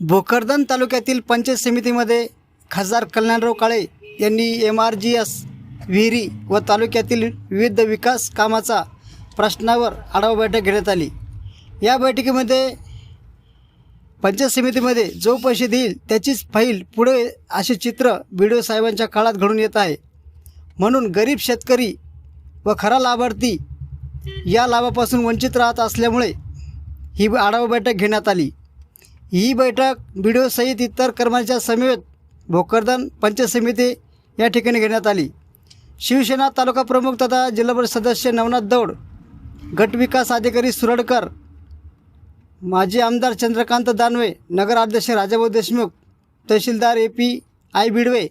भोकरदन तालुक्यातील पंचायत समितीमध्ये खासदार कल्याणराव काळे यांनी एम आर जी एस विहिरी व तालुक्यातील विविध विकास कामाचा प्रश्नावर आढावा बैठक घेण्यात आली. या बैठकीमध्ये पंचायत समितीमध्ये जो पैसे देईल त्याचीच फाईल पुढे असे चित्र व्हिडिओ साहेबांच्या काळात घडून येत आहे. म्हणून गरीब शेतकरी व खरा लाभार्थी या लाभापासून वंचित राहत असल्यामुळे ही आढावा बैठक घेण्यात आली. ही बैठक बी डी सहित इतर कर्मचाऱ्यांच्या समेत भोकरदन पंचायत समिती या ठिकाणी घेण्यात आली. शिवसेना तालुका प्रमुख तथा जिल्हा परिषद सदस्य नवनाथ दौड गटविकास अधिकारी सुरडकर माजी आमदार चंद्रकांत दानवे नगराध्यक्ष राजाभाऊ देशमुख तहसीलदार A P I Bidve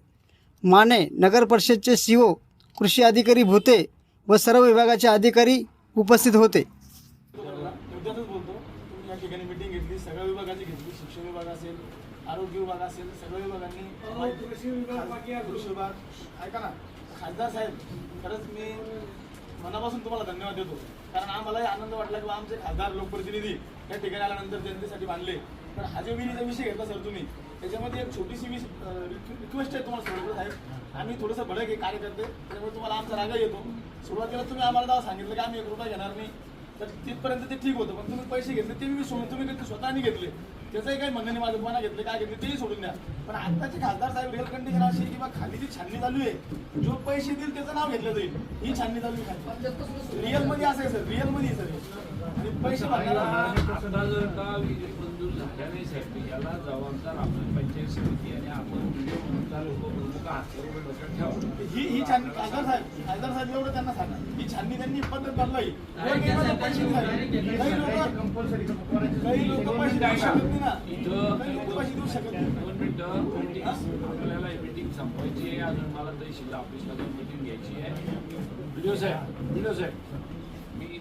Mane नगर परिषदचे सी ओ कृषी अधिकारी भुते व सर्व विभागाचे अधिकारी उपस्थित होते मुद्द्यातच बोलतो तुम्ही या ठिकाणी मिटिंग घेतली सगळ्या विभागाची घेतली. शिक्षण विभाग असेल आरोग्य विभाग असेल सगळ्या विभागांनी कृषी विभाग कृषी विभाग ऐका ना खासदार साहेब खरंच मी मनापासून तुम्हाला धन्यवाद देतो. कारण आम्हालाही आनंद वाटला की आमचे खासदार लोकप्रतिनिधी या ठिकाणी आल्यानंतर जनतेसाठी बांधले. तर हा जो विहिरीचा विषय घेतला सर तुम्ही त्याच्यामध्ये एक छोटीशी विष रिक्वेस्ट आहे तुम्हाला सोडवलं साहेब. आम्ही थोडंसं भडक आहे कार्यकर्ते. त्यामुळे तुम्हाला आमचा रागा येतो. सुरुवातीला तुम्ही आम्हाला सांगितलं की आम्ही एक रुपया घेणार नाही. तर तिथपर्यंत ते ठीक होतं. पण तुम्ही पैसे घेतले ते मी सोडून तुम्ही ते स्वतःनी घेतले? त्याचंही काही म्हणणं नाही माझं कोणा घेतले काय घेतले तेही सोडून द्या. पण आत्ताचे खासदार साहेब रिअल कंडिशन अशी आहे की बा खाली जी छाननी चालू आहे जो पैसे देईल त्याचं नाव घेतलं जाईल. ही छाननी चालू आहे. रिअलमध्ये असं आहे सर. रिअलमध्ये आहे सर. आता जर का विहिरी मंजूर झाल्या नाही साहेब याला जबाबदार आपण पंचायत समिती आणि आपण व्हिडिओ म्हणून चालू प्रमुख हातावर डोक्यात ठेवा. ही ही छान खासदार साहेब खासदार साहेब एवढं त्यांना सांगा. ही छाननी त्यांनी पद्धत बदलावी. काही लोक काही लोक पैसे देऊ शकत नाही ना. इथं काही लोक पैसे देऊ शकत नाही. दोन मिनिटं मीटिंग आपल्याला मीटिंग संपवायची आहे. अजून मला तहसील ऑफिसला मीटिंग घ्यायची आहे. व्हिडिओ साहेब व्हिडिओ साहेब. मी